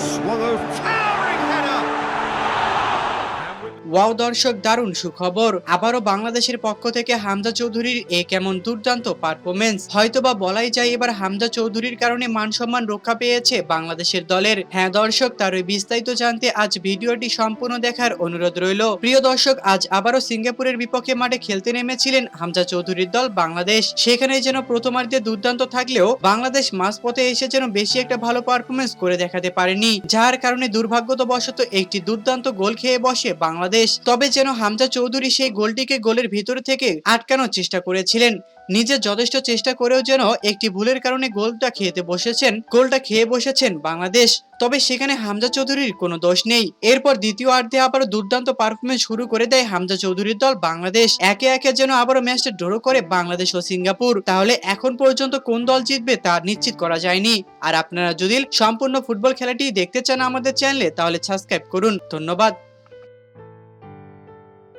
swung over. Wow দর্শক, দারুণ সুখবর। আবারও বাংলাদেশের পক্ষ থেকে হামজা চৌধুরীর এ কেমন দুর্দান্ত পারফরমেন্স হয়তোবা বলাই যায় এবার হামজা চৌধুরীর কারণে মান সম্মান রক্ষা পেয়েছে বাংলাদেশের দলের। হ্যাঁ দর্শক, তার বিস্তারিত জানতে আজ ভিডিওটি সম্পূর্ণ দেখার অনুরোধ রইল। প্রিয় দর্শক, আজ আবারও সিঙ্গাপুরের বিপক্ষে মাঠে খেলতে নেমেছিলেন হামজা চৌধুরীর দল বাংলাদেশ। সেখানে যেন প্রথমার্ধে দুর্দান্ত থাকলেও বাংলাদেশ মাঝপথে এসে যেন বেশি একটা ভালো পারফরমেন্স করে দেখাতে পারেনি। যার কারণে দুর্ভাগ্যবশত একটি দুর্দান্ত গোল খেয়ে বসে বাংলাদেশ তবে যেন হামজা চৌধুরী সেই গোলটিকে গোলের ভিতর থেকে আটকানোর চেষ্টা করেছিলেন। নিজে যথেষ্ট চেষ্টা করেও যেন একটি ভুলের কারণে গোলটা খেতে বসেছেন, গোলটা খেয়ে বসেছেন বাংলাদেশ। তবে সেখানে হামজা চৌধুরীর কোনো দোষ নেই। এরপর দ্বিতীয় অর্ধে আবারও দুর্দান্ত পারফরমেন্স শুরু করে দেয় হামজা চৌধুরীর দল বাংলাদেশ। একে একে যেন আবারও ম্যাচটা ড্র করে বাংলাদেশ ও সিঙ্গাপুর। তাহলে এখন পর্যন্ত কোন দল জিতবে তা নিশ্চিত করা যায়নি। আর আপনারা যদি সম্পূর্ণ ফুটবল খেলাটি দেখতে চান আমাদের চ্যানেলে তাহলে সাবস্ক্রাইব করুন। ধন্যবাদ।